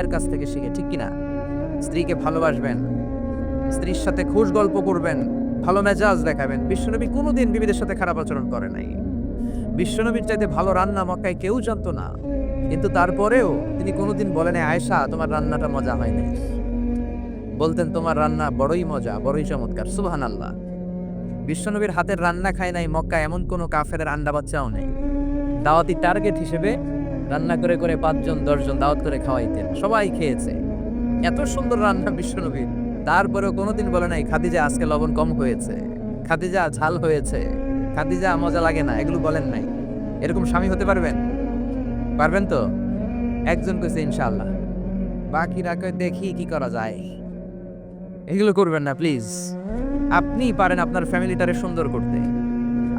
মায়ের কাছ থেকে শিখে, ঠিক কিনা? স্ত্রীকে ভালোবাসবেন, স্ত্রীর সাথে খুশ গল্প করবেন, ভালো মেজাজ দেখাবেন। বিশ্বনবী কোনোদিন বিবিদের সাথে খারাপ আচরণ করে নাই। বিশ্বনবীর চাইতে ভালো রান্না মক্কায় কেউ জানতো না। কিন্তু তারপরেও তিনি কোনোদিন বলেন আয়েশা, তোমার রান্নাটা মজা হয়নি। বলতেন, তোমার রান্না বড়ই মজা, বড়ই চমৎকার সুবহান আল্লাহ বিশ্বনবীর হাতের রান্না খায় নাই মক্কা এমন কোনো কাফের আন্ডা বাচ্চাও নেই। দাওয়াতি টার্গেট হিসেবে রান্না করে করে পাঁচজন, দশজন দাওয়াত করে খাওয়াইতেন, সবাই খেয়েছে। এত সুন্দর রান্না বিশ্বনবীর তারপরেও কোনোদিন বলে নাই, খাদিজা, আজকে লবণ কম হয়েছে। খাদিজা, ঝাল হয়েছে। খাদিজা, মজা লাগে না। এগুলো বলেন নাই। এরকম স্বামী হতে পারবেন? পারবেন তো? একজন কইছে ইনশাল্লাহ বাকিরা কয়, দেখি কি করা যায়। এগুলো করবেন না, প্লিজ। আপনিই পারেন আপনার ফ্যামিলিটারে সুন্দর করতে।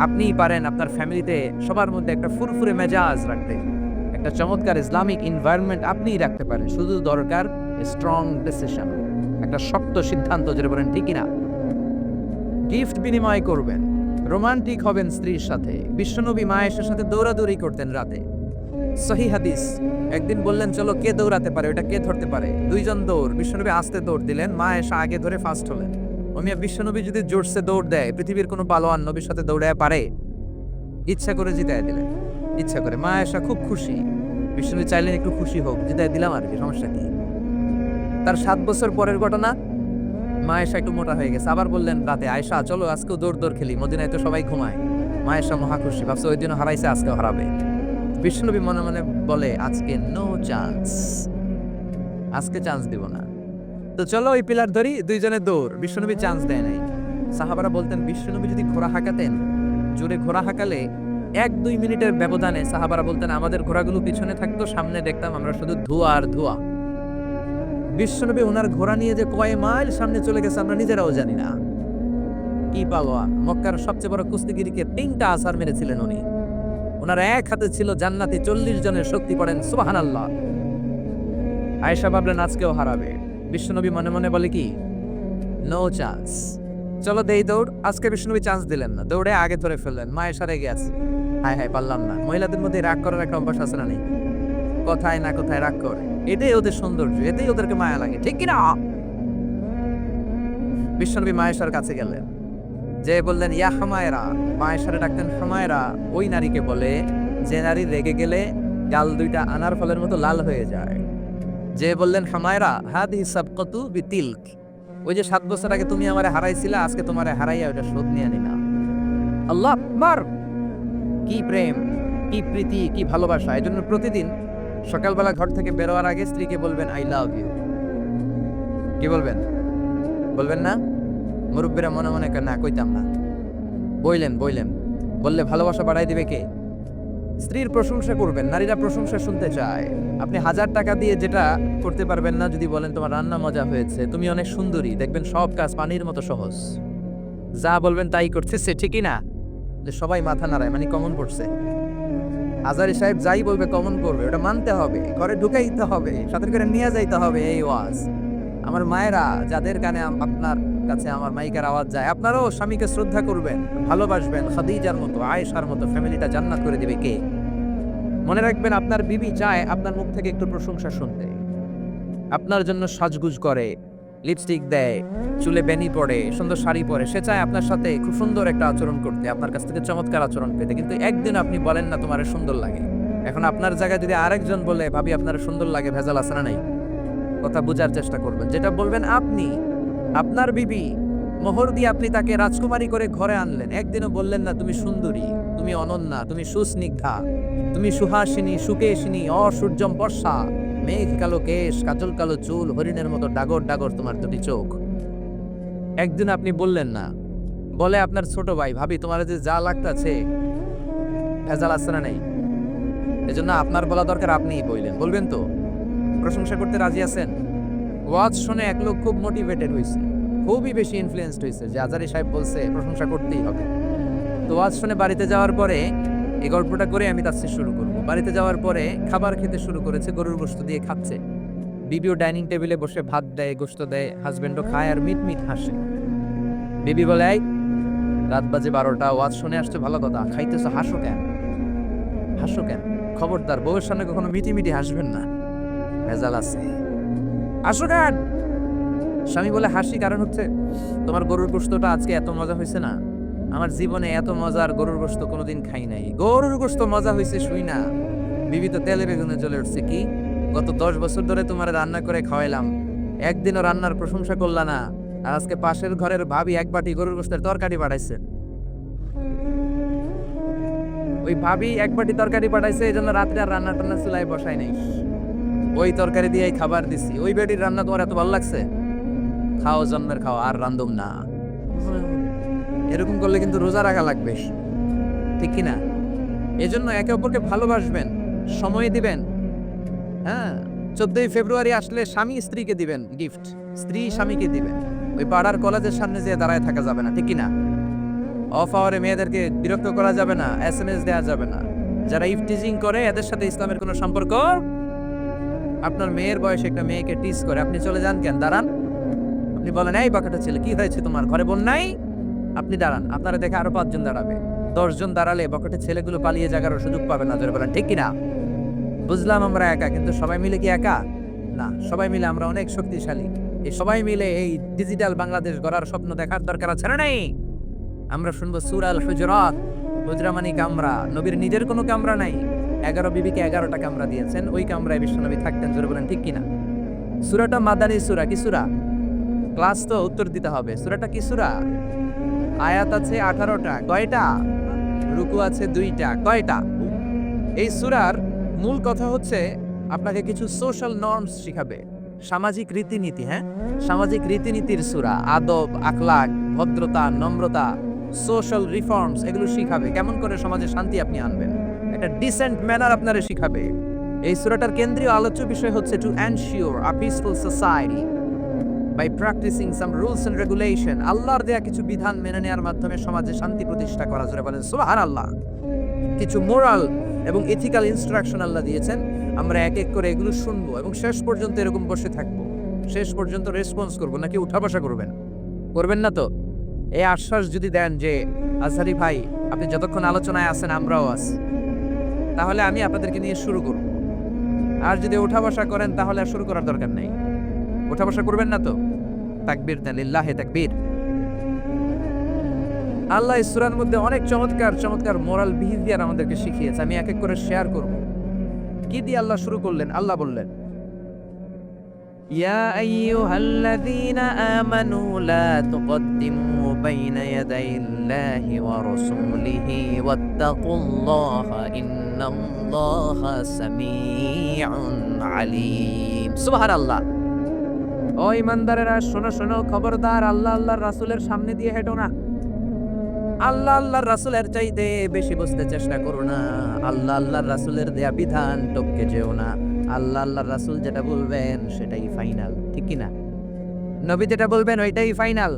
আপনি পারেন আপনার ফ্যামিলিতে সবার মধ্যে একটা ফুরফুরে মেজাজ রাখতে। একটা চমৎকার ইসলামিক এনভায়রনমেন্ট আপনিই রাখতে পারেন। শুধু দরকার স্ট্রং ডিসিশন একটা শক্ত সিদ্ধান্ত যেটা বলেন ঠিকই না গিফট বিনিময় করবেন। রোমান্টিক হবেন স্ত্রীর সাথে। বিশ্বনবী মায়ের সাথে দৌড়াদৌড়ি করতেন রাতে। সহি হাদিস, একদিন বললেন, চলো, কে দৌড়াতে পারে? ওটা কে ধরতে পারে? দুইজন দৌড়। বিশ্বনবী আস্তে দৌড় দিলেন, মা এসে আগে ধরে ফার্স্ট হলেন। অমিয়া বিশ্বনবী যদি জোরসে দৌড় দেয়, পৃথিবীর কোনো পালোয়ান নবীর সাথে দৌড়ায় পারে? ইচ্ছা করে জিতায় দিলেন। ইচ্ছা করে। মা এসা খুব খুশি। বিশ্বনবী চাইলেন একটু খুশি হোক জিতায় দিলাম আর কি, সমস্যা কি? তার সাত বছর পরের ঘটনা, মা এসা একটু মোটা হয়ে গেছে। আবার বললেন, রাতে আয়সা চলো আজকেও দৌড় দৌড় খেলি, মদিনায় তো সবাই ঘুমায়। মা এসা মহা খুশি, ভাবছে ওই দিনও হারাইছে, আজকেও হারাবে। বিষ্ণুনবী মনে মনে বলে, আজকে নো চান্স আজকে চান্স দিব না। তো চলো ওই পিলার ধরি, দুইজনে দৌড়। বিশ্বনবী চান্স দেয় নাই। সাহাবারা বলতেন বিশ্বনবী যদি ঘোড়া হাঁকাতেন, জোরে ঘোড়া হাঁকালে এক দুই মিনিটের ব্যবধানে সাহাবারা বলতেন, আমাদের ঘোড়াগুলো পিছনে থাকতো, সামনে দেখতাম আমরা শুধু ধোঁয়া আর ধোঁয়া। বিশ্বনবী ওনার ঘোড়া নিয়ে যে কয় মাইল সামনে চলে গেছে, আমরা নিজেরাও জানি না। কি পাওয়া মক্কার সবচেয়ে বড় কুস্তিগিরিকে তিনটা আসার মেরেছিলেন উনি। ওনার এক হাতে ছিল জান্নাতি চল্লিশ জনের শক্তি, পড়েন সুবাহান আল্লাহ আয়েশা ভাবলেন, আজকেও হারাবে। বিশ্বনবী মনে মনে বলে কি নো চান্স চলো দেই দৌড়। আজকে বিষ্ণুবী চান্স দিলেন না। দৌড়ে আগে ধরে ফেললেন। মায়ের সারে গেছে। হায় হায়, পারলাম না। মহিলাদের মধ্যে রাগ করার একটা অভ্যাস আছে না নেই? কোথায় না কোথায় রাগ করে? এটাই ওদের সৌন্দর্য এটাই ওদেরকে মায়া লাগে। ঠিক কিনা? বিশ্বনবী মায়েশার কাছে গেলেন। যে বললেন, ইয়া হামায়রা। মায়েশারে ডাকতেন, হামায়রা। ওই নারীকে বলে, যে নারী রেগে গেলে গাল দুইটা আনার ফলের মতো লাল হয়ে যায়। যে বললেন, হামায়রা হাদি সাবকতু বিতিলক। ওই যে সাত বছর আগে তুমি আমারে হারাইছিলা, আজকে তোমারে হারাইয়া ওটা শোধ নিয়ে আনি না। আল্লাহ, মার! কি প্রেম, কি প্রীতি, কি ভালোবাসা। এই জন্য প্রতিদিন সকালবেলা ঘর থেকে বেরোয়ার আগে স্ত্রীকে বলবেন আই লাভ ইউ কি বলবেন? বলবেন না? মুরব্বীরা মনে মনে না, কইতাম না। বইলেন বইলেন। বললে, ভালোবাসা বাড়াই দিবে কে? স্ত্রীর প্রশংসা করবেন, নারীরা প্রশংসা শুনতে চায়। আপনি হাজার টাকা দিয়ে যেটা করতে পারবেন না, যদি বলেন তোমার রান্না মজা হয়েছে, তুমি অনেক সুন্দরী, দেখবেন সব কাজ পানির মতো সহজ। যা বলবেন তাই করতেছে, ঠিকই না? যে সবাই মাথা নাড়ায় মানে কমন পড়ছে। আজারি সাহেব যাই বলবে, কমন করবে ওটা মানতে হবে, ঘরে ঢুকাইতে হবে, সাথে করে নিয়ে যাইতে হবে, এই ওয়াজ। আমার মায়েরা, যাদের কানে আপনার কাছে আমার মাইকার আওয়াজ যায়, আপনারাও স্বামীকে শ্রদ্ধা করবেন, ভালোবাসবেন, খাদিজার মতো, আয়েশার মতো, ফ্যামিলিটা জান্নাত করে দিবে কে? মনে রাখবেন, আপনার বিবি চায় আপনার মুখ থেকে একটু প্রশংসা শুনতে। আপনার জন্য সাজগুজ করে লিপস্টিক দেয়, চুলে বেনি পড়ে, সুন্দর শাড়ি পরে। সে চায় আপনার সাথে খুব সুন্দর একটা আচরণ করতে, আপনার কাছ থেকে চমৎকার আচরণ পেতে। কিন্তু একদিন আপনি বলেন না তোমার সুন্দর লাগে। এখন আপনার জায়গায় যদি আরেকজন বলে, ভাবি, আপনার সুন্দর লাগে, ভেজাল আছে না নাই? কথা বোঝার চেষ্টা করবেন। যেটা বলবেন আপনি, আপনার বিবি, মোহর দিয়ে আপনি তাকে রাজকুমারী করে ঘরে আনলেন। একদিনও বললেন না, তুমি সুন্দরী, তুমি অনন্যা, তুমি সুস্নিগ্ধা। তুমি সুহাসিনী, সুকেশিনী, অসূর্যম বর্ষা, মেঘ কালো কেশ, কাজল কালো চুল, হরিণের মতো ডাগর ডাগর তোমার দুটি চোখ। একদিন আপনি বললেন না। বলে আপনার ছোট ভাই, ভাবি, তোমার যে যা লাগতাছে, ভেজাল আছে না নেই? এজন্য আপনার বলা দরকার, আপনিই বললেন। বলবেন তো, প্রশংসা করতে রাজি আছেন? ওয়াজ শুনে এক লোক খুব মোটিভেটেড হয়েছে খুবই বেশি ইনফ্লুয়েন্সড হয়েছে যে আজারি সাহেব বলছে, প্রশংসা করতেই হবে। তো ওয়াজ শুনে বাড়িতে যাওয়ার পরে এই গল্পটা করে আমি তার শুরু করব। বাড়িতে যাওয়ার পরে খাবার খেতে শুরু করেছে, গরুর গোস্ত দিয়ে খাচ্ছে। বিবিও ডাইনিং টেবিলে বসে ভাত দেয় গোস্ত দেয়, হাজবেন্ডও খায় আর মিট মিট হাসে। বিবি বলে, এই, রাত বাজে বারোটা, ওয়াজ শুনে আসছে, ভালো কথা। খাইতেছো, হাসো কেন? হাসো কেন? খবরদার, বউয়ের সামনে কখনো মিটি মিটি হাসবেন না। ভেজাল আছে। আসো ডান স্বামী বলে, হাসি কারণ হচ্ছে, তোমার গরুর গোস্তটা আজকে এত মজা হয়েছে না। আমার জীবনে এত মজার গরুর গোস্ত কোনোদিন খাই নাই। গরুর গোস্ত মজা হয়েছে শুই না। বিবি তো তেলে বেগুনে চলে উঠছে। কি? গত দশ বছর ধরে তোমার রান্না করে খাওয়াইলাম। একদিনও রান্নার প্রশংসা করলা না। আর আজকে পাশের ঘরের ভাবি এক বাটি গরুর গোস্তের তরকারি পাঠাইছে। ওই ভাবি এক বাটি তরকারি পাঠাইছে এই জন্য রাত্রে আর রান্না টান্না চুলায় বসাই নাই। ওই তরকারি দিয়েই খাবার দিছি। ওই বেটির রান্না তোমার এত ভালো লাগছে? খাও জন্মের খাও, আর রান্ধুম না। এরকম করলে কিন্তু রোজা রাখা লাগবে। ঠিক কি না এজন্য একে অপরকে ভালোবাসবেন, সময় দিবেন। হ্যাঁ চোদ্দই ফেব্রুয়ারি আসলে স্বামী স্ত্রীকে দিবেন গিফট স্ত্রী স্বামীকে দিবেন। ওই পাড়ার কলেজের সামনে যেয়ে দাঁড়ায় থাকা যাবে না, ঠিক কি না অফ আওয়ারে মেয়েদেরকে বিরক্ত করা যাবে না এস এম এস দেওয়া যাবে না। যারা ইফটিজিং করে, এদের সাথে ইসলামের কোনো সম্পর্ক? আপনার মেয়ের বয়সে একটা মেয়েকে টিস করে, আপনি চলে যান কেন? দাঁড়ান। আপনি বলেন, এই বাকাটা ছেলে, কি হয়েছে তোমার? ঘরে বোন নাই আপনি দাঁড়ান, আপনারা দেখে আরও পাঁচজন দাঁড়াবে। দশজন দাঁড়ালে বকটে ছেলেগুলো পালিয়ে যাগারও সুযোগ পাবে না, জোরে বলেন, ঠিক কিনা? বুঝলাম আমরা একা, কিন্তু সবাই মিলে কি একা? না, সবাই মিলে আমরা অনেক শক্তিশালী। এই সবাই মিলে এই ডিজিটাল বাংলাদেশ গড়ার স্বপ্ন দেখার দরকার আছে না আমরা শুনব সুরাল হুজরাত হুজরা মানে কামরা, নবীর নিজের কোনো কামরা নাই। এগারো বিবিকে এগারোটা কামরা দিয়েছেন, ওই কামরায় বিশ্বনবী থাকতেন, জোরে বলেন, ঠিক কিনা? সুরাটা মাদানী সুরা, কি সুরা? ক্লাস তো উত্তর দিতে হবে। সুরাটা কি সুরা? আয়াত আছে আঠারোটা, কয়টা? রুকু আছে দুইটা, কয়টা? এই সুরার মূল কথা হচ্ছে আপনাকে কিছু সোশ্যাল নর্মস শিখাবে। সামাজিক রীতিনীতি হ্যাঁ? সামাজিক রীতিনীতির সুরা, আদব আখলাক ভদ্রতা, নম্রতা সোশ্যাল রিফর্মস এগুলো শিখাবে। কেমন করে সমাজে শান্তি আপনি আনবেন? একটা ডিসেন্ট ম্যানার আপনারে শিখাবে। এই সুরাটার কেন্দ্রীয় আলোচ্য বিষয় হচ্ছে to ensure a peaceful society by practicing some rules and regulation আল্লাহর দেয়া কিছু বিধান মেনে নেওয়ার মাধ্যমে সমাজে শান্তি প্রতিষ্ঠা করা। জোরে বলেন সুবাহান আল্লাহ কিছু মোরাল এবং এথিক্যাল ইনস্ট্রাকশন আল্লাহ দিয়েছেন। আমরা এক এক করে এগুলো শুনব এবং শেষ পর্যন্ত এরকম বসে থাকব। শেষ পর্যন্ত রেসপন্স করব, নাকি উঠা বসা করবেন? করবেন না তো? এই আশ্বাস যদি দেন যে, আজহারি ভাই, আপনি যতক্ষণ আলোচনায় আছেন, আমরাও আছি। তাহলে আমি আপনাদেরকে নিয়ে শুরু করব। আর যদি উঠা বসা করেন, তাহলে আর শুরু করার দরকার নেই। উঠা বসা করবেন না তো? তাকবীর দেন, লিল্লাহে তাকবীর। আল্লাহ ইসরার মধ্যে অনেক চমৎকার চমৎকার মোরাল বিহেভিয়ার আমাদেরকে শিখিয়েছে, আমি এক এক করে শেয়ার করব। কি দিয়ে আল্লাহ শুরু করলেন? আল্লাহ বললেন, ইয়া আইয়ুহাল্লাযীনা আমানু লা তুকদ্দিমু বাইনা ইয়াদাইল্লাহি ওয়া রাসূলিহি ওয়াত্তাকুল্লাহা, ইন্নাল্লাহা সামিউন আলীম। সুবহানাল্লাহ। ও ইমানদারেরা, শোনো শোনো, খবরদার, আল্লাহ আল্লাহর রাসূলের সামনে দিয়ে হেঁটো না। আল্লাহ আল্লাহর রাসূলের চাইতে বেশি বুঝতে চেষ্টা করো না। আল্লাহ আল্লাহর রাসূলের দেয়া বিধান টপকে যেও না। আল্লাহ আল্লাহর রাসূল যেটা বলবেন সেটাই ফাইনাল, ঠিক কি না নবী যেটা বলবেন ওইটাই ফাইনাল।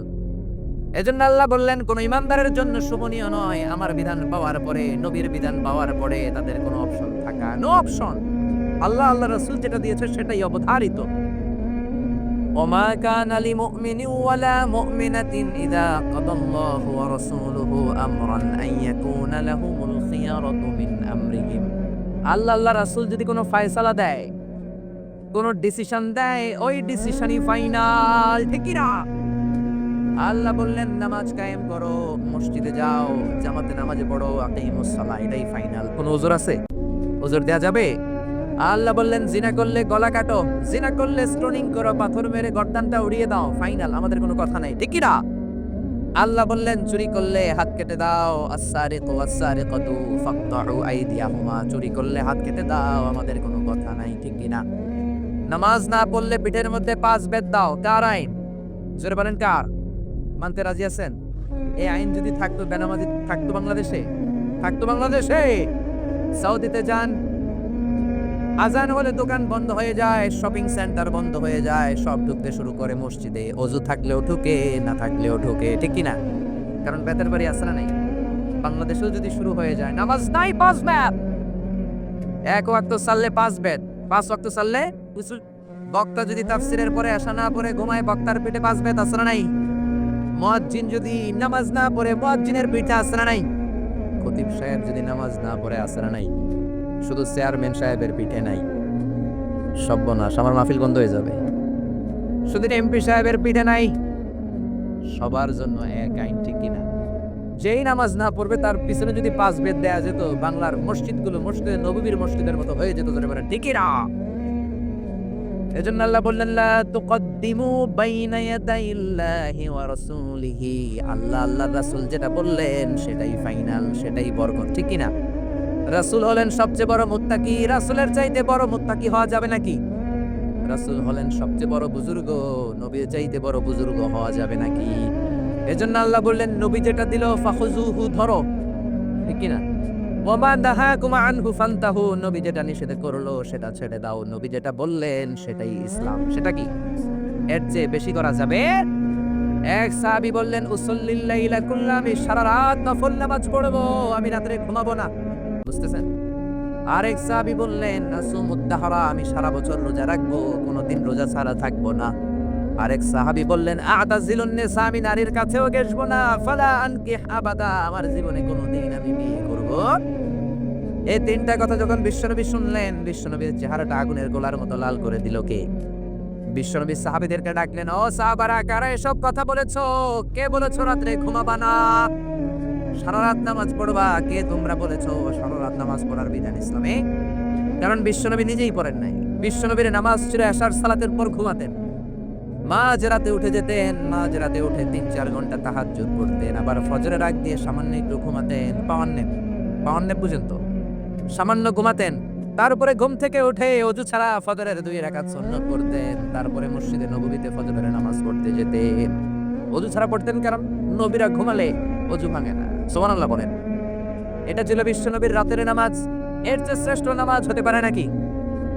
এজন্য আল্লাহ বললেন, কোন ইমানদারের জন্য শোভনীয় নয়। আমার বিধান পাওয়ার পরে, নবীর বিধান পাওয়ার পরে তাদের কোনো অপশন থাকা নো অপশন আল্লাহ আল্লাহ রাসূল যেটা দিয়েছে সেটাই অবধারিত। وما كان لمؤمن ولا مؤمنة إذا قضى الله ورسوله أمرا أن يكون لهم الخيرة من أمرهم আল্লাহ আল্লাহ রাসূল যদি কোনো ফয়সালা দেয় কোনো ডিসিশন দেয় ওই ডিসিশনই ফাইনাল ঠিক না আল্লাহ বললেন নামাজ কায়েম করো মসজিদে যাও জামাতে নামাজে পড়ো আকিমুস সালাহ এটাই ফাইনাল কোনো ওজোর আছে ওজোর দেয়া যাবে আল্লাহ বললেন, জিনা করলে গলা কাটো, জিনা করলে স্টোনিং করো, পাথর মেরে গর্দানটা উড়িয়ে দাও ফাইনাল আমাদের কোনো কথা নাই, ঠিক না? আল্লাহ বললেন, চুরি করলে হাত কেটে দাও আসারিকু আসারিকাতু ফাকতাউ আইদিয়াহুমা, চুরি করলে হাত কেটে দাও, আমাদের কোনো কথা নাই, ঠিক না? নামাজ না পড়লে পিঠের মধ্যে পাঁচ বেদ দাও, কার আইন? জোরে বলেন কার? মানতে রাজি আছেন? এই আইন যদি থাকতো, বেনামাজি থাকতো বাংলাদেশে? থাকতো বাংলাদেশে? সৌদিতে যান আজান হলে দোকান বন্ধ হয়ে যায় শপিং সেন্টার বন্ধ হয়ে যায়, সব ঢুকতে শুরু করে মসজিদে। অজু থাকলেও ঢুকে, না থাকলেও ঢুকে, ঠিক কি না? কারণ বেতের বাড়ি আসে না নাই? বাংলাদেশেও যদি শুরু হয়ে যায়, নামাজ নাই, পাঁচ ব্যাট এক ওয়াক্ত সাললে পাঁচ বেদ পাঁচ ওয়াক্ত সাললে বক্তা যদি তাফসিরের পরে আসা না পরে ঘুমায়, বক্তার পেটে পাঁচ বেদ আসে না নাই? মুয়াজ্জিন যদি নামাজ না পড়ে, মুয়াজ্জিনের পিঠে আসে না নাই? খতিব সাহেব যদি নামাজ না পড়ে আসে না নাই? শুধু চেয়ারম্যান সাহেবের পিঠে নাই। সর্বনাশ, আমার মাহফিল বন্ধ হয়ে যাবে। শুধু এমপি সাহেবের পিঠে নাই। সবার জন্য এক আইন, ঠিক কিনা? যেই নামাজ না পড়বে, তার পিছনে যদি পাঁচ বেদ দেয়া যেত, বাংলার মসজিদগুলো মসজিদে, নবীর মসজিদের মতো হয়ে যেত ধরে বলেন ঠিকই না এজন্য আল্লাহ বললেন, লা তুকদ্দিমু বাইনা ইয়াদাইল্লাহি ওয়া রাসূলিহি। আল্লাহ আল্লাহ রাসূল যেটা বললেন, সেটাই ফাইনাল, সেটাই বরকত, ঠিক কি না রাসূল হলেন সবচেয়ে বড় মুত্তাকি। রাসূলের চাইতে বড় মুত্তাকি হওয়া যাবে নাকি? রাসূল হলেন সবচেয়ে বড় বুজুর্গ, নবীর চাইতে বড় বুজুর্গ হওয়া যাবে নাকি? এজন্য আল্লাহ বললেন, নবী যেটা দিল ফাখুজুহু ধরো। ঠিক কি না ওমা নাহাকুম আনহু ফান্তাহু। নবী যেটা নিষেধ করল, সেটা ছেড়ে দাও। নবী যেটা বললেন, সেটাই ইসলাম। সেটা কি? এর চেয়ে বেশি করা যাবে? এক সাহাবী বললেন, উসল্লিল লাইলা কুল্লা, আমি সারা রাত নফল নামাজ পড়ব, আমি রাতে ঘুমাবো না। বুঝতেছেন? আরেক সাহাবী বললেন আমি সারা বছর রোজা রাখব, কোনোদিন রোজা ছাড়া থাকব না। আরেক সাহাবী বললেন আমি নারীর কাছেও গেসবো না। ফালা আবাদা, আমার জীবনে আমি বিয়ে করব এই তিনটা কথা যখন বিশ্বনবী শুনলেন, বিশ্বনবীর চেহারাটা আগুনের গোলার মতো লাল করে দিল কে? বিশ্বনবী সাহাবীদেরকে ডাকলেন, ও সাহাবারা, কারা এসব কথা বলেছ? কে বলেছ রাত্রে ঘুমাবা না? সারা রাত নামাজ পড়বা? কে তোমরা বলেছ সারা রাত নামাজ পড়ার বিধান ইসলামে? কারণ বিশ্বনবী নিজেই পড়েন নাই। বিশ্বনবীর নামাজ ছিল আসার সালাতের পর ঘুমাতেন। মাঝ রাতে উঠে যেতেন মাঝ রাতে উঠে তিন চার ঘণ্টা তাহাজ্জুদ পড়তেন আবার ফজরের আগ দিয়ে সামান্য একটু ঘুমাতেন পাওয়ার নেপ পাওয়ার নেপ সামান্য ঘুমাতেন, তারপরে ঘুম থেকে উঠে অজু ছাড়া ফজরের দুই রাকাত সুন্নত পড়তেন, তারপরে মসজিদে নববীতে ফজরের নামাজ পড়তে যেতেন। অজু ছাড়া পড়তেন কারণ নবীরা ঘুমালে অজু ভাঙে না। সুবহানাল্লাহ বলেন। এটা ছিল বিশ্বনবীর রাতের নামাজ। এর চেয়ে শ্রেষ্ঠ নামাজ হতে পারে নাকি?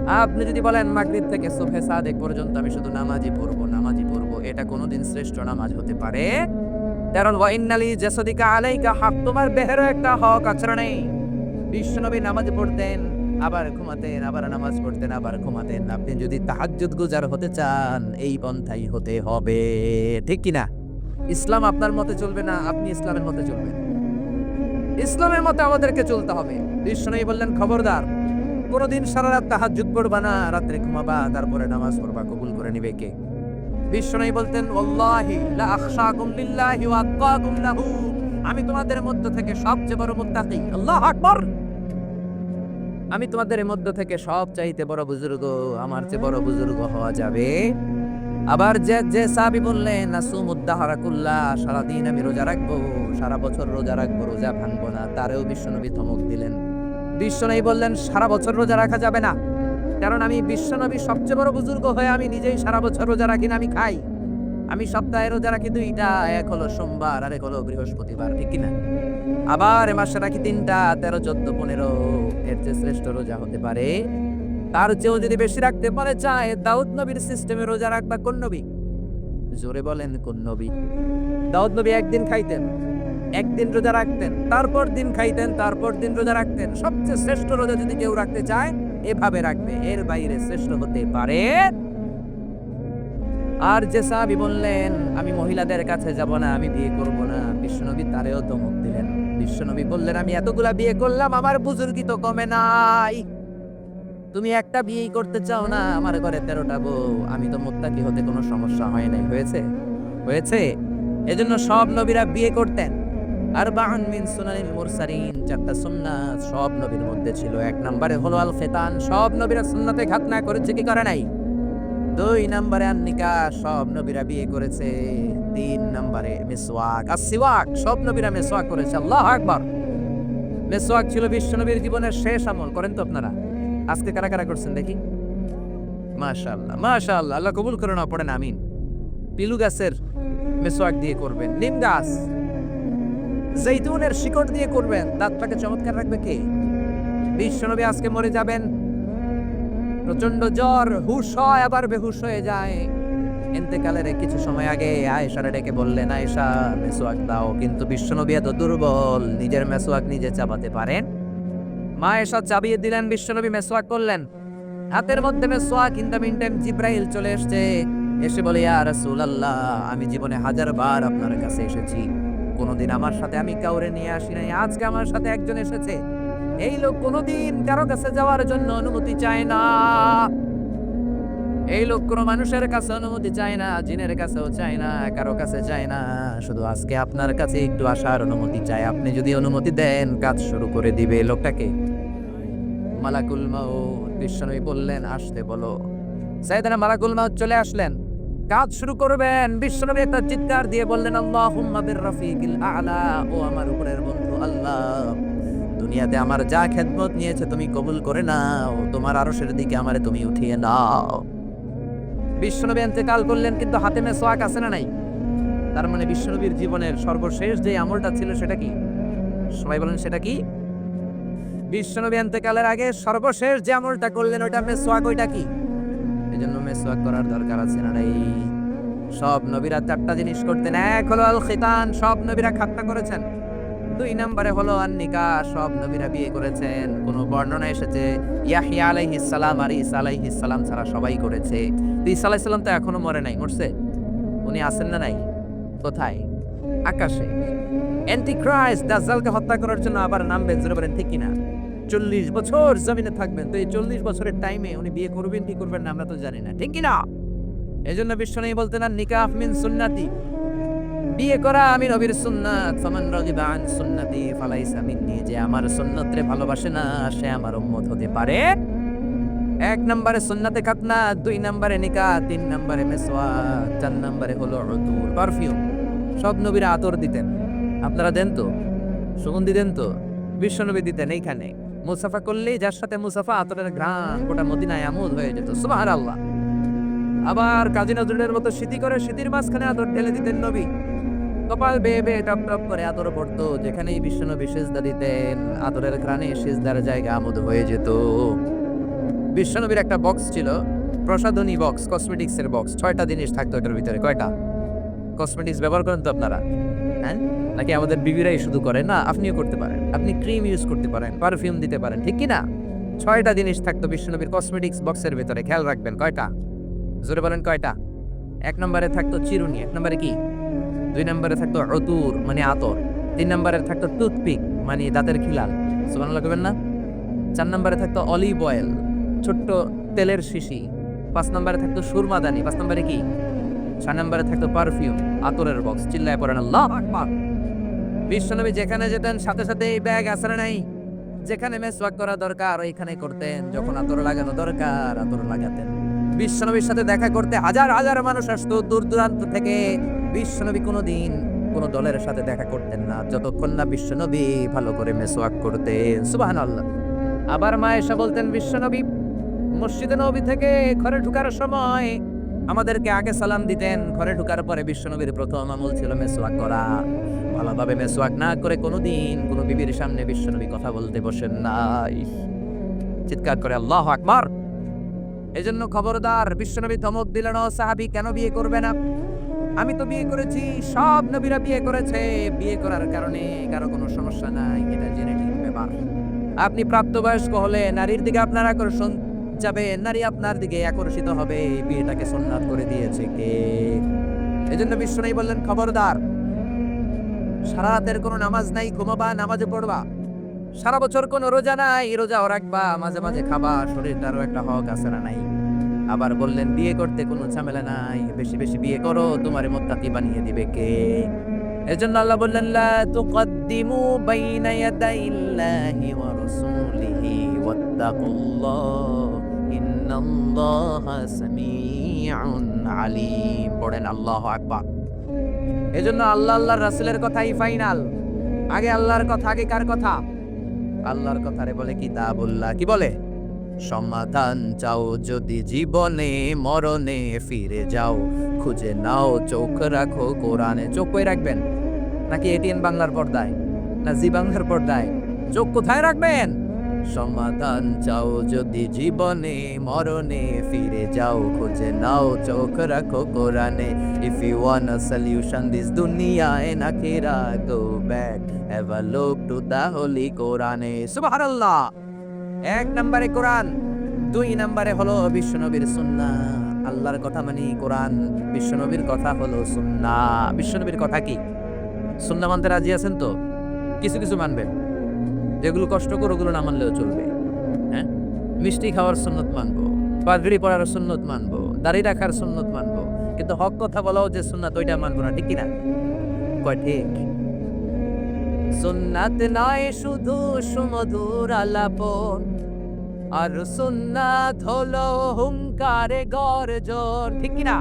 আপনি যদি বলেন মাগরিব থেকে সুবহে সাদেক পর্যন্ত আমি শুধু নামাজই পড়ব নামাজই পড়ব, এটা কোনোদিন শ্রেষ্ঠ নামাজ হতে পারে? কারণ ওয়াইনালি জাসাদিকা আলাইকা হক, তোমার বেহেরও একটা হক নেই। বিশ্বনবী নামাজ পড়তেন, আবার ঘুমাতেন, আবার নামাজ পড়তেন, আবার ঘুমাতেন। আপনি যদি তাহাজ্জুদ গুজার হতে চান, এই পন্থাই হতে হবে। ঠিক কি না? ইসলাম আপনার মতে চলবে না, আপনি ইসলামের মতে চলবেন। ইসলামের মতে আমাদেরকে চলতে হবে। বিশ্বনবী বললেন খবরদার। কোনোদিন সারা রাত তাহাজ্জুদ পড়বা না, রাত্রে ঘুমাবা, তারপরে নামাজ পড়বা, কবুল করে নিবে কে? বিশ্বনবী বলতেন আমি তোমাদের মধ্য থেকে সবচেয়ে বড় মুত্তাকি। আল্লাহু আমি তোমাদের মধ্য থেকে সব চাইতে বড় বুজুর্গ, আমার চেয়ে বড় বুজুর্গ হওয়া যাবে আবার যে যে সাহাবী বললেন নাসুমুদ্দাহারা কুল্লা, সারাদিন আমি রোজা রাখব, সারা বছর রোজা রাখব, রোজা ভাঙবো না। তারেও বিশ্বনবী ধমক দিলেন। বিশ্বনবী বললেন, সারা বছর রোজা রাখা যাবে না। কারণ আমি বিশ্বনবী সবচেয়ে বড় বুজুর্গ হয়ে আমি নিজেই সারা বছর রোজা রাখি না, আমি খাই। আমি সপ্তাহে রোজা রাখি দুইটা, এক হলো সোমবার আর এক হলো বৃহস্পতিবার, ঠিক কিনা? আবার এ মাসে রাখি তিনটা, তেরো, চোদ্দ, পনেরো, এর চেয়ে শ্রেষ্ঠ রোজা হতে পারে তার চেয়েও যদি বেশি রাখতে পারে, চায় দাউদ নবীর সিস্টেমে রোজা রাখবা কোন নবী? জোরে বলেন, কোন নবী? দাউদ নবী একদিন খাইতেন, একদিন রোজা রাখতেন, তারপর দিন খাইতেন, তারপর দিন রোজা রাখতেন। সবচেয়ে শ্রেষ্ঠ রোজা যদি কেউ রাখতে চায়, এভাবে রাখবে। এর বাইরে শ্রেষ্ঠ হতে পারে আর যে সাহাবি বললেন, আমি মহিলাদের কাছে যাব না, আমি বিয়ে করব না। বিশ্বনবী তারেও ধমক দিলেন। বিশ্বনবী বললেন, আমি এতগুলা বিয়ে করলাম, আমার বুজুর্গি তো কমে নাই। তুমি একটা বিয়েই করতে চাও না? আমার ঘরে তেরোটা বউ। আমি তো মোত্তাকি হতে কোনো সমস্যা হয় নাই। হয়েছে? হয়েছে? এজন্য সব নবীরা বিয়ে করতেন। আর বাহান মিন সুনানিল মুরসালিন, চারটা সুন্নাত সব নবীর মধ্যে ছিল। এক নম্বরে হলো আল ফেতান সব নবীরা সুন্নাতে খাতনা করেছে, কি করে নাই? দুই নম্বরে আন্নিকা, সব নবীরা বিয়ে করেছে। তিন নম্বরে মেসওয়াক। আর সিওয়াক সব নবীরা মেসওয়াক করেছে। আল্লাহ আকবার। মেসওয়াক ছিল বিশ্বনবীর জীবনের শেষ আমল। করেন তো আপনারা। আজকে কারা কারা করছেন দেখি? মাশাআল্লাহ মাশাআল্লাহ, আল্লাহ কবুল করুন পড়েন, আমিন। পিলু গাছের মেসোয়াক দিয়ে করবেন, নিম গাছ, জৈতুনের শিকড় দিয়ে করবেন, দাঁতটাকে চমৎকার রাখবে কে? বিশ্বনবী আজকে মরে যাবেন। প্রচণ্ড জ্বর, হুশ হয়, আবার বেহুশ হয়ে যায়। এতেকালের কিছু সময় আগে আয়েশারে ডেকে বললেন, আয়েশা, মেসোয়াক দাও, কিন্তু বিশ্বনবী এত দুর্বল, নিজের মেসোয়াক নিজে চাপাতে পারেন। মা এসব চাবিয়ে দিলেন, বিশ্বনবী মেসোয়াক করলেন। হাতের মধ্যে মেসোয়াক ইন দ্য মিনটাইম জিব্রাইল চলে এসছে। এসে বলে, ইয়া রাসূলুল্লাহ, আমি জীবনে হাজার বার আপনার কাছে এসেছি। কোনোদিন আমার সাথে আমি কাউরে নিয়ে আসি নাই, আজকে আমার সাথে একজন এসেছে। এই লোক কোনোদিন কারও কাছে যাওয়ার জন্য অনুমতি চায় না। এই লোক কোনো মানুষের কাছে অনুমতি চায় না, জিনের কাছেও চায় না, কারও কাছে চায় না। শুধু আজকে আপনার কাছে একটু আসার অনুমতি চাই আপনি যদি অনুমতি দেন, কাজ শুরু করে দিবে লোকটাকে। মালাকুল মাউত বিশ্বনবী বললেন, আসতে বলো। সাইদানা মালাকুল মাউত চলে আসলেন। কাজ শুরু করবেন। বিশ্বনবী একটা চিৎকার দিয়ে বললেন, আল্লাহুম্মা বির রাফিকিল আলা। ও আমার উপরের বন্ধু আল্লাহ, দুনিয়াতে আমার যা খেদমত নিয়েছে তুমি কবুল করে নাও। তোমার আরশের দিকে আমারে তুমি উঠিয়ে নাও। বিশ্বনবী ইন্তেকাল করলেন, কিন্তু হাতে মেসোয়াক আছে না নাই? তার মানে বিশ্বনবীর জীবনের সর্বশেষ যে আমলটা ছিল সেটা কি? সবাই বলেন সেটা কি? বিশ্বনবী ইন্তেকালের আগে সর্বশেষ যে আমলটা করলেন ওটা মেসোয়াক ওইটা কি? এই জন্য মেসোয়াক করার দরকার আছে না নাই? সব নবীরা চারটা জিনিস করতেন। এক হলো আল খিতান সব নবীরা খাতনা করেছেন। দুই নম্বরে হলো আন্নিকা, সব নবীরা বিয়ে করেছেন। কোন বর্ণনা এসেছে, ইয়াহিয়া আলাইহিস আর ঈসা আলাইহিস ছাড়া সবাই করেছে। তো ঈসা আলাইহিস তো এখনও মরে নাই, মরছে? উনি আছেন না নাই? কোথায়? আকাশে। অ্যান্টিক্রাইস্ট দাজ্জালকে হত্যা করার জন্য আবার নামবেন, জোরে বলেন, ঠিক কিনা? চল্লিশ বছর জমিনে থাকবেন, তো এই চল্লিশ বছরের টাইমে উনি বিয়ে করবেন, কি করবেন আমরা তো জানি না, ঠিক কিনা? এই জন্য বিশ্ব নেই বলতেন না, নিকাহ মিন সুন্নাতি। বিয়ে করা আমি নবীর সুন্নাত। ফামান রাগিবা আন সুন্নতি, ফালাইসা মিন্নি। যে আমার সুন্নতরে ভালোবাসে না, সে আমার উম্মত হতে পারে। এক নম্বরে সুন্নাতে খাতনা, দুই নম্বরে নিকাহ, তিন নম্বরে মেসওয়াক চার নম্বরে হলো উতুর, পারফিউম। সব নবীরা আতর দিতেন। আপনারা দেন তো? সুগন্ধি দেন তো? বিশ্বনবী দিতেন এইখানে। মুসাফা করলেই যার সাথে মুসাফা, আতরের ঘ্রাণ গোটা মদিনায় আমোদ হয়ে যেত। সুবাহ আল্লাহ আবার কাজী নজরুলের মতো স্মৃতি করে স্মৃতির মাঝখানে আদর ঢেলে দিতেন নবী। কপাল বেয়ে বেয়ে টপ টপ করে আদর পড়তো যেখানেই বিশ্বনবী সেজদা দিতেন আদরের ঘ্রাণে সেজদার জায়গা আমোদ হয়ে যেত। বিশ্বনবীর একটা বক্স ছিল, প্রসাধনী বক্স কসমেটিক্স এর বক্স ছয়টা জিনিস থাকতো এটার ভিতরে, কয়টা? কসমেটিক্স ব্যবহার করেন তো আপনারা? হ্যাঁ? নাকি আমাদের বিবিরাই শুধু করে না, আপনিও করতে পারেন। আপনি ক্রিম ইউজ করতে পারেন পারফিউম দিতে পারেন, ঠিক কি না ছয়টা জিনিস থাকতো বিশ্বনবীর কসমেটিক্স বক্সের ভিতরে, খেয়াল রাখবেন, কয়টা? জোরে বলেন কয়টা? এক নম্বরে থাকতো চিরুনি, এক নম্বরে কি? দুই নম্বরে থাকতো অতুর মানে আতর। তিন নম্বরে থাকতো টুথপিক মানে দাঁতের খিলাল সুবান লাগবেন না? চার নম্বরে থাকতো অলিভ অয়েল, ছোট্ট তেলের শিশি। পাঁচ নম্বরে থাকতো সুরমাদানি পাঁচ নম্বরে কি? ছয় নম্বরে থাকতো পারফিউম, আতরের বক্স। চিল্লায় পড়েন, আল্লাহ বিশ্বনবী যেখানে যেতেন, সাথে সাথে এই ব্যাগ আসলে নাই। যেখানে মেসওয়াক করা দরকার ওইখানে করতেন। যখন আতর লাগানো দরকার, আতর লাগাতেন। বিশ্বনবীর সাথে দেখা করতে হাজার হাজার মানুষ আসতো দূর দূরান্ত থেকে। বিশ্বনবী কোনোদিন কোনো দলের সাথে দেখা করতেন না। যতক্ষণ না বিশ্বনবী ভালো করে মেসোয়াক করতেন। সুবাহান আল্লাহ আবার মা এসে বলতেন, বিশ্বনবী, মসজিদে নবী থেকে ঘরে ঢুকার সময় আমাদেরকে আগে সালাম দিতেন। ঘরে ঢুকার পরে বিশ্বনবীর প্রথম আমল ছিল মেসওয়াক করা। ভালোভাবে মেসওয়াক না করে কোনোদিন কোনো বিবির সামনে বিশ্বনবী কথা বলতে বসেন নাই। চিৎকার করে, আল্লাহ আকবার! এজন্য খবরদার বিশ্বনবী ধমক দিলেন, ও সাহাবি, কেন বিয়ে করবে না? আমি তো বিয়ে করেছি, সব নবীরা বিয়ে করেছে। বিয়ে করার কারণে কারও কোনো সমস্যা নাই, এটা জেনেটিক ব্যাপার। আপনি প্রাপ্তবয়স্ক হলে নারীর দিকে আপনার আকর্ষণ যাবে, নারী আপনার দিকে আকর্ষিত হবে। বিয়েটাকে সুন্নাত করে দিয়েছে কে? এজন্য নেই বললেন, খবরদার সারা রাতের কোনো নামাজ নাই, ঘুমাবা, নামাজে পড়বা। সারা বছর কোনো রোজা নাই রোজাও রাখবা, মাঝে মাঝে খাবা শরীরটারও একটা হক আছে না নাই? আবার বললেন, বিয়ে করতে কোনো ঝামেলা নাই, বেশি বেশি বিয়ে করো, তোমার মোত্তাকি বানিয়ে দিবে কে? এজন্য আল্লাহ বললেন, লা তুকদ্দিমু বাইনা ইয়াদাইল্লাহি ওয়া রাসূলিহি ওয়াত্তাকুল্লাহ, ইন্নাল্লাহা সামিউন আলিম। পড়েন আল্লাহু আকবার। এজন্য আল্লাহ আল্লাহর রাসূলের কথাই ফাইনাল। আগে আল্লাহর কথা আগে কার কথা। আল্লাহর কথারে বলে কিতাবুল্লাহ কি বলে? সমাধান চাও যদি জীবনে, মরণে ফিরে যাও। খুঁজে নাও, চোখ রাখো, কোরআনে চোখ কই রাখবেন? নাকি এটিএন বাংলার পর্দায়? না জি বাংলার পর্দায়? চোখ কোথায় রাখবেন? সমাধান চাও যদি জীবনে, মরণে ফিরে যাও, খুঁজে নাও, চোখ রাখো কোরআনে। If you want a solution this দুনিয়ায় না কেরা go back ever look to the holy কোরআনে। সুবহানাল্লাহ। এক নম্বরে কোরআন, দুই নম্বরে হলো বিশ্বনবীর সুন্নাহ। আল্লাহর কথা মানি কোরআন, বিশ্বনবীর কথা হলো সুন্নাহ। বিশ্বনবীর কথা কি? সুন্নাহ মানতে রাজি আছেন তো? কিছু কিছু মানবেন। যেগুলো কষ্ট করে, ওগুলো না মানলেও চলবে। হ্যাঁ? মিষ্টি খাওয়ার সুন্নত মানবো, পাগড়ি পরার সুন্নত মানবো, দাড়ি রাখার সুন্নত মানবো, কিন্তু হক কথা বলাও যে সুন্নাত, ওইটা মানবো না, ঠিক কিনা? কয় ঠিক? সুন্নাত নয় শুধু সুমধুর আলাপন, আর সুন্নাত হলো হুঙ্কারে গর্জন, ঠিক কিনা?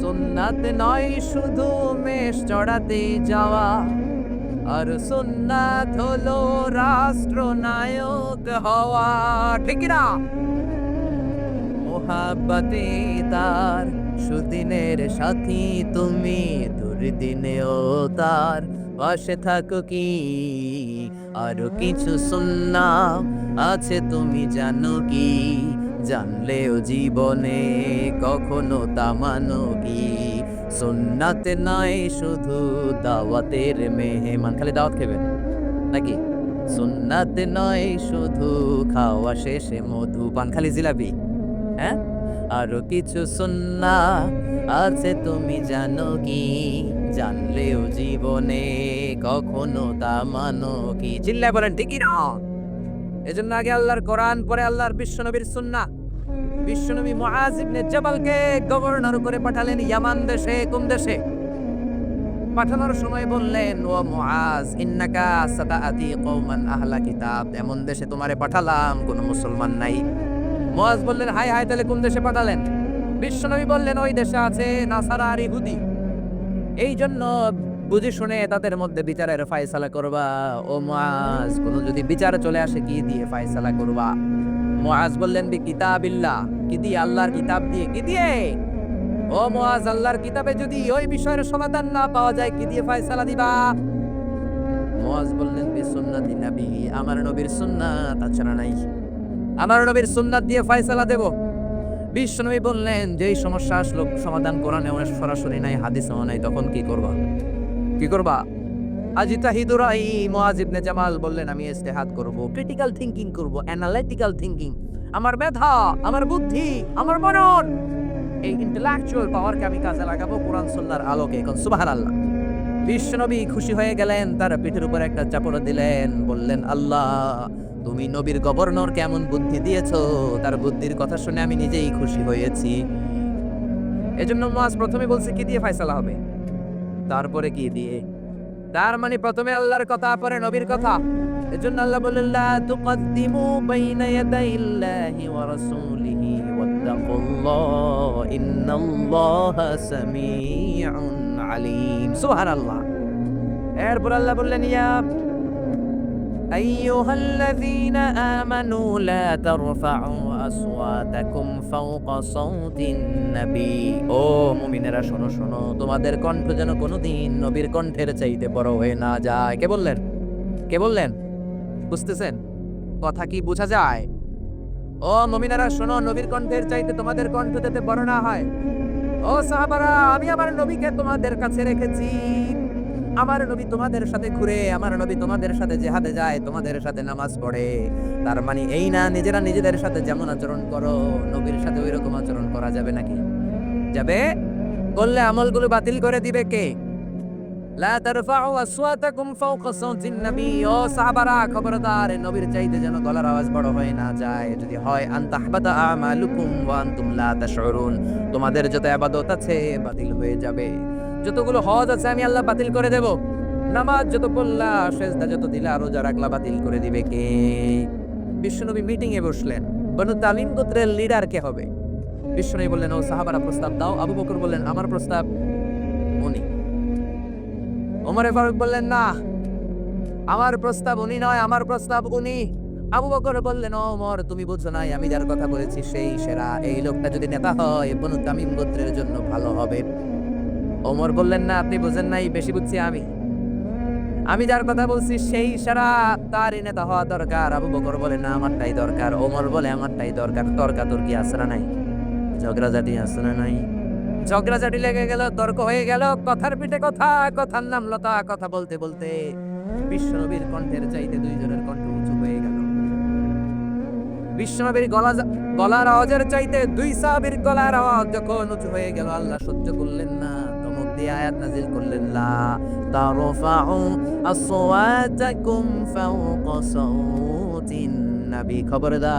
সুন্নাত নয় শুধু মেষ চড়াতে যাওয়া আর সুন্নাত হলো রাষ্ট্রনায়ক হওয়া, ঠিক না মোহাব্বতে তার, সুদিনের সাথী তুমি দুর্দিনেও তার, পাশে থাকো কি? আরও কিছু সুন্না আছে তুমি জানো কি? জানলেও জীবনে কখনো তা মানো কি? সুন্নাতে নয় শুধু দাওয়াতের মেহমান। খালি দাওয়াত খেবেন? নাকি? সুন্নাতে নয় শুধু খাওয়া শেষে মধু পান, খালি জিলাপি? হ্যাঁ? আরও কিছু সুন্না আছে, তুমি জানো কি? জানলেও জীবনে কখনো তা মানো কি? চিল্লায় বলেন, ঠিকই না। এজন্য আগে আল্লাহর কোরআন, পরে আল্লাহর বিশ্বনবীর সুন্নাহ বিশ্বনবী মুআজ ইবনে জাবালকে গভর্নর করে পাঠালেন ইয়ামান দেশে কোন দেশে। পাঠানোর সময় বললেন, ও মুআজ, ইন্নাকা সাতাআতি কওমান আহলা কিতাব, এমন দেশে তোমারে পাঠালাম, কোন মুসলমান নাই। মুআজ বললেন হাই হাই তাহলে কোন দেশে পাঠালেন? বিশ্বনবী বললেন, ওই দেশে আছে নাসারা আর ইহুদি। এই জন্য বুঝে শুনে তাদের মধ্যে বিচারের ফায়সালা করবা। ও মুআজ, কোন যদি বিচার চলে আসে, কি দিয়ে ফায়সালা করবা? মুআজ বললেন, বি কিতাবিল্লাহ। কি দিয়ে? আল্লাহর কিতাব দিয়ে। কি দিয়ে? ও মুআজ, আল্লাহর কিতাবে যদি ওই বিষয়ের সমাধান না পাওয়া যায়, কি দিয়ে ফয়সালা দিবা? মুআজ বললেন, বি সুন্নাতি নবী, আমার নবীর সুন্নাত তাছাড়া নাই? আমার নবীর সুন্নাত দিয়ে ফয়সালা দেব। বিশ্বনবী বললেন, যেই সমস্যা আসলো, সমাধান কোরআনে সরাসরি নাই, হাদিসেও নাই, তখন কি করবা? কি করবা? আজিতাহিদুরাই মুআজ ইবনে জামাল বললেন, আমি ইস্তেহাদ করব ক্রিটিক্যাল থিংকিং করব অ্যানালিটিক্যাল থিংকিং আমার মেধা আমার বুদ্ধি, আমার মনন, এই ইন্টেলেকচুয়াল পাওয়ারকে আমি কাজে লাগাবো কোরআন সুন্নাহর আলোকে। এখন সুবহানাল্লাহ। বিশ্বনবী খুশি হয়ে গেলেন, তার পিঠের উপর একটা চাপড় দিলেন, বললেন, আল্লাহ, তুমি নবীর গভর্নর কেমন বুদ্ধি দিয়েছ, তার বুদ্ধির কথা শুনে আমি নিজেই খুশি হয়েছি। এজন্য মাস প্রথমে বলছে, কি দিয়ে ফয়সালা হবে? তারপরে কি দিয়ে? তার মানে প্রথমে আল্লাহর কথা, পরে নবীর কথা। এজন্য আল্লাহ বললেন তুকদ্দিমু বাইনা ইয়াদাইল্লাহি ওয়া রাসূলিহি ওয়াত্তাকুল্লাহ। ইন্নাল্লাহা সামিউন আলীম। সুবহানাল্লাহ। এরপর আল্লাহ বললেন, ইয়া أيها الذين آمنوا لا ترفعوا أصواتكم فوق صوت النبي ও মুমিনেরা শোনো শোনো তোমাদের কণ্ঠ যেন কোনোদিন নবীর কণ্ঠের চাইতে বড় হয়ে না যায় কে বললেন কে বললেন বুঝতেছেন কথা কি বোঝা যায় ও মুমিনেরা শোনো নবীর কণ্ঠের চাইতে তোমাদের কণ্ঠ যাতে বড় না হয় ও সাহাবারা আমি আমার নবীকে তোমাদের কাছে রেখেছি আমার নবী তোমাদের সাথে ঘুরে, আমার নবী তোমাদের সাথে জেহাদে যায়, তোমাদের সাথে নামাজ পড়ে। তার মানে এই না, নিজেরা নিজেদের সাথে যেমন আচরণ করো, নবীর সাথে ওই রকম আচরণ করা যাবে নাকি? যাবে? করলে আমলগুলো বাতিল করে দিবে কে? লা তারফাউ আসওয়াতাকুম ফাওকা সাওতিন নবী। ও সাহাবারা, খবরদার, নবীর চাইতে যেন গলার আওয়াজ বড় হয়ে না যায়। যদি হয় আন তাহবাতা আমালুকুম ওয়া আনতুম লা তাশউরুন। তোমাদের যত ইবাদত আছে, বাতিল হয়ে যাবে। যতগুলো হজ আছে আমি আল্লাহ বাতিল করে দেব। নামাজ যত পড়লা, সেজদা যত দিলা আরও রোজা রাখলা, বাতিল করে দিবে কে? বিশ্বনবী মিটিং এ বসলেন। বনু তামিম গোত্রের লিডার কে হবে? বিশ্বনবী বললেন, ও সাহাবারা, প্রস্তাব দাও। আবু বকর বললেন, আমার প্রস্তাব উনি। ওমরে ফারুক বললেন, না, আমার প্রস্তাব উনি নয়, আমার প্রস্তাব উনি। আবু বকর বললেন ওমর, তুমি বুঝছ নাই, আমি যার কথা বলেছি, সেই সেরা। এই লোকটা যদি নেতা হয়, বনু তামিম গোত্রের জন্য ভালো হবে। ওমর বললেন, না, আপনি বুঝেন নাই, বেশি বুঝছি আমি। আমি যার কথা বলছি, সেই সারা তারই নেতা হওয়া দরকার। আবু বকর বলে, না, আমারটাই দরকার। ওমর বলে, আমারটাই দরকার, তর্কা তর্কি আসরা নাই ঝগড়াঝাটি আসরা নাই। ঝগড়াঝাটি লেগে গেল, তর্ক হয়ে গেল, কথার পিঠে কথা, কথার নাম লতা, কথা বলতে বলতে বিশ্বনবীর কণ্ঠের চাইতে দুইজনের কণ্ঠ উঁচু হয়ে গেল। বিশ্বনবীর গলা গলার আওয়াজের চাইতে দুই সাহাবীর গলার আওয়াজ যখন উঁচু হয়ে গেল, আল্লাহ সহ্য করলেন না। দিয়ে আয়াত নাজিল করলেন লা তারফাউ আসওয়াতাকুম ফাওকা সাওতিন নবী খবরদার